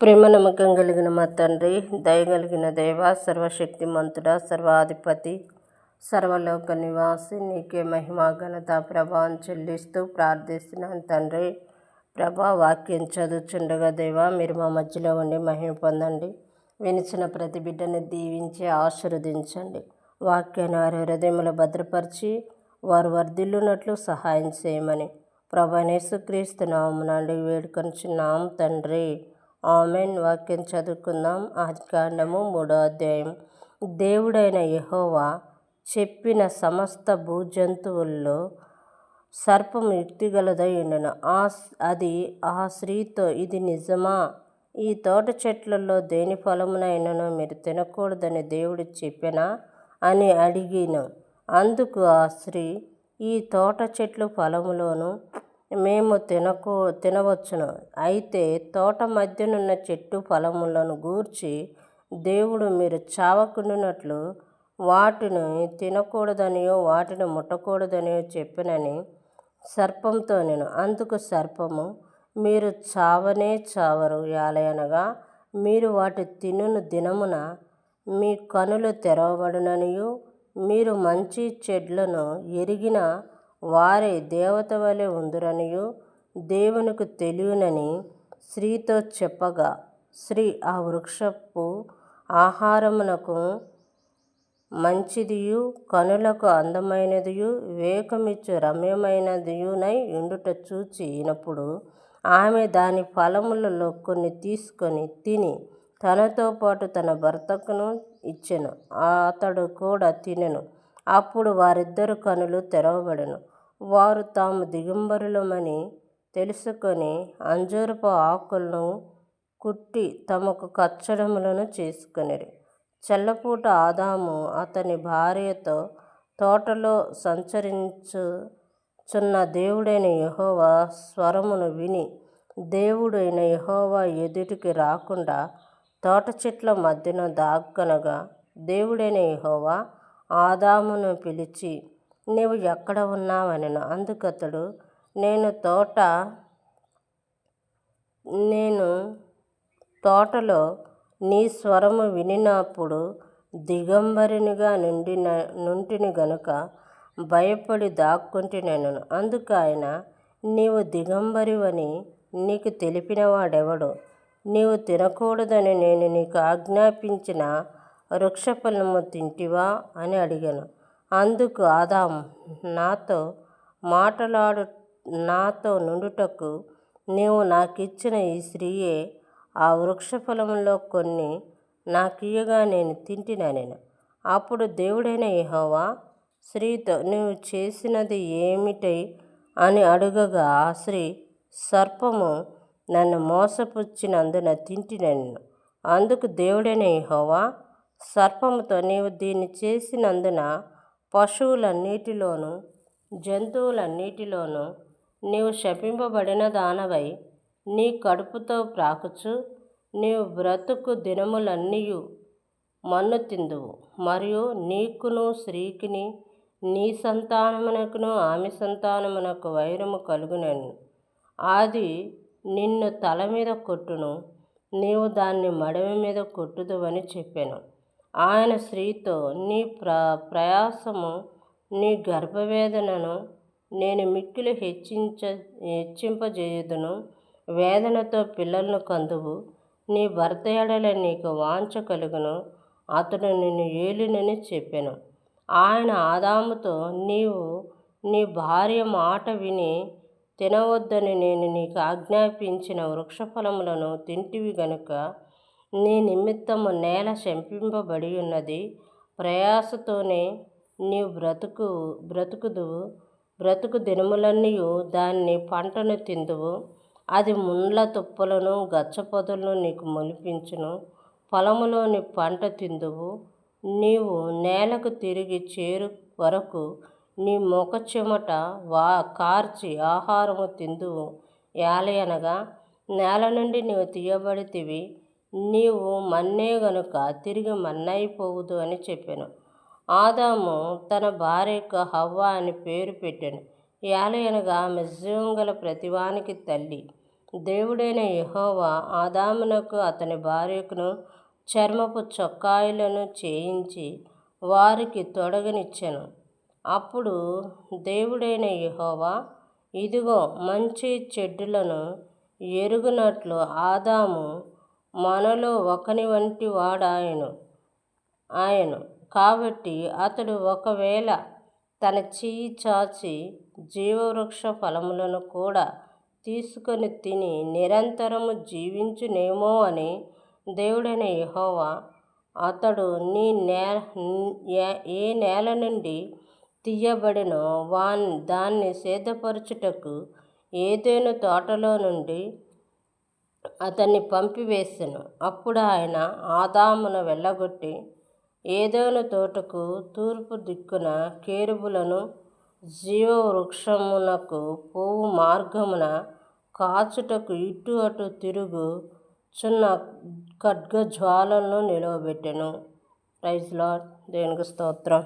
ప్రేమ నమ్మకం కలిగిన మా తండ్రి దయగలిగిన దేవ సర్వశక్తిమంతుడ సర్వాధిపతి సర్వలోక నివాసి నీకే మహిమ ఘనత ప్రభావం చెల్లిస్తూ ప్రార్థిస్తున్నాను తండ్రి. ప్రభా వాక్యం చదువుచుండగా దేవా మీరు మా మధ్యలో ఉండి మహిమ పొందండి. వినిచిన ప్రతి బిడ్డని దీవించి ఆశీర్వదించండి. వాక్యాన్ని వారి హృదయములో భద్రపరిచి వారు వర్ధిల్లునట్లు సహాయం చేయమని ప్రభనేసుక్రీస్తు నామనండి వేడుకొనిచున్నాం తండ్రి. ఆమెన్. వాక్యం చదువుకుందాం. ఆదికాండము మూడో అధ్యాయం. దేవుడైన యహోవా చెప్పిన సమస్త భూజంతువుల్లో సర్పం యుక్తిగలదై ఆ అది ఆ స్త్రీతో ఇది నిజమా? ఈ తోట చెట్లలో దేని ఫలమునైనను మీరు తినకూడదని దేవుడు చెప్పినా? అని అడిగిన. అందుకు ఆ స్త్రీ ఈ తోట చెట్లు ఫలములోను మేము తినకూ తినవచ్చును. అయితే తోట మధ్యనున్న చెట్టు ఫలములను గూర్చి దేవుడు మీరు చావకుండునట్లు వాటిని తినకూడదనియో వాటిని ముట్టకూడదనియో చెప్పినని సర్పంతో నేను అందుకు సర్పము మీరు చావనే చావరు యాలయనగా మీరు వాటి తినును దినమున మీ కనులు తెరవబడుననియు మీరు మంచి చెడ్లను ఎరిగిన వారే దేవత వలె ఉందురనియు దేవునికి తెలియనని స్త్రీతో చెప్పగా స్త్రీ ఆ వృక్షపు ఆహారమునకు మంచిదియు కనులకు అందమైనదియు వివేకమిచ్చు రమ్యమైనదియునై ఉండుట చూచినప్పుడు ఆమె దాని ఫలములలో కొన్ని తీసుకొని తిని తనతో పాటు తన భర్తకును ఇచ్చెను. అతడు కూడా తినెను. అప్పుడు వారిద్దరు కనులు తెరవబడెను. వారు తాము దిగంబరులమని తెలుసుకొని అంజూరపు ఆకులను కుట్టి తమకు కచ్చడములను చేసుకొనిరి. చల్లపూట ఆదాము అతని భార్యతో తోటలో సంచరించుచున్న దేవుడైన యహోవా స్వరమును విని దేవుడైన యహోవా ఎదుటికి రాకుండా తోట చెట్ల మధ్యన దాక్కనగా దేవుడైన యహోవా ఆదామును పిలిచి నీవు ఎక్కడ ఉన్నావనెను. అందుకతడు నేను తోట నేను తోటలో నీ స్వరము వినినప్పుడు దిగంబరినిగా నుండిన నుంటిని గనుక భయపడి దాక్కొంటినెనను. అందుకు ఆయన నీవు దిగంబరివని నీకు తెలిపినవాడెవడు? నీవు తినకూడదని నేను నీకు ఆజ్ఞాపించిన వృక్షఫలము తింటివా? అని అడిగాను. అందుకు ఆదాము నాతో మాటలాడు నాతో నుండుటకు నీవు నాకిచ్చిన ఈ స్త్రీయే ఆ వృక్షఫలములో కొన్ని నాకియగా నేను తింటిననెను అప్పుడు దేవుడైన యెహోవా స్త్రీతో నీవు చేసినది ఏమిటై అని అడుగగా ఆ స్త్రీ సర్పము నన్ను మోసపుచ్చినందున తింటినెను అందుకు దేవుడైన యెహోవా సర్పముతో నీవు దీన్ని చేసినందున పశువులన్నిటిలోను జంతువులన్నిటిలోను నీవు శపింపబడిన దానవై నీ కడుపుతో ప్రాకుచు నీవు బ్రతుకు దినములన్నీయు మన్ను తిందువు. మరియు నీకును స్త్రీకిని నీ సంతానమునకును ఆమె సంతానమునకు వైరము కలుగునని. అది నిన్ను తల మీద కొట్టును నీవు దాన్ని మడమ మీద కొట్టుదువని చెప్పాను. ఆయన స్త్రీతో నీ ప్ర ప్రయాసము నీ గర్భవేదనను నేను మిక్కిలి హెచ్చించ హెచ్చింపజేయుదును. వేదనతో పిల్లలను కందువు. నీ భర్త ఎడల నీకు వాంఛ కలుగును. అతడు నిన్ను ఏలినని చెప్పాను. ఆయన ఆదాముతో నీవు నీ భార్య మాట విని తినవద్దని నేను నీకు ఆజ్ఞాపించిన వృక్షఫలములను తింటివి గనుక నీ నిమిత్తము నేల శంపింపబడి ఉన్నది. ప్రయాసతోనే నీవు బ్రతుకు బ్రతుకుదువు. బ్రతుకు దినములన్నీయు దాన్ని పంటను తిందువు. అది ముండ్ల తుప్పలను గచ్చపొదలను నీకు మొలిపించును. పొలములోని పంట తిందువు. నీవు నేలకు తిరిగి చేరు వరకు నీ ముఖ చెమట వా కార్చి ఆహారము తిందువు. యాలయనగా నేల నుండి నీవు తీయబడితివి. నీవు మన్నే గనుక తిరిగి మన్నైపోవుదు అని చెప్పాను. ఆదాము తన భార్యకు హవ్వ అని పేరు పెట్టాను. యాలయనగా ఆమె గల ప్రతివానికి తల్లి. దేవుడైన యహోవా ఆదామునకు అతని భార్యకును చర్మపు చొక్కాయిలను చేయించి వారికి తొడగనిచ్చాను. అప్పుడు దేవుడైన యహోవా ఇదిగో మంచి చెడ్డులను ఎరుగునట్లు ఆదాము మనలో ఒకని వంటి వాడాయను ఆయను. కాబట్టి అతడు ఒకవేళ తన చెయ్యి చాచి జీవవృక్ష ఫలములను కూడా తీసుకొని తిని నిరంతరము జీవించునేమో అని దేవుడైన యహోవా అతడు నీ నే ఏ నేల నుండి తీయబడినో వాన్ దాన్ని సిద్ధపరచుటకు ఏదైనా తోటలో నుండి అతన్ని పంపివేసెను. అప్పుడు ఆయన ఆదామును వెళ్ళగొట్టి ఏదోను తోటకు తూర్పు దిక్కున కేరుబులను జీవవృక్షమునకు పోవు మార్గమున కాచుటకు ఇటు అటు తిరుగు చున్న ఖడ్గజ్వాలను నిలవబెట్టెను. Praise lord. దేవునికి స్తోత్రం.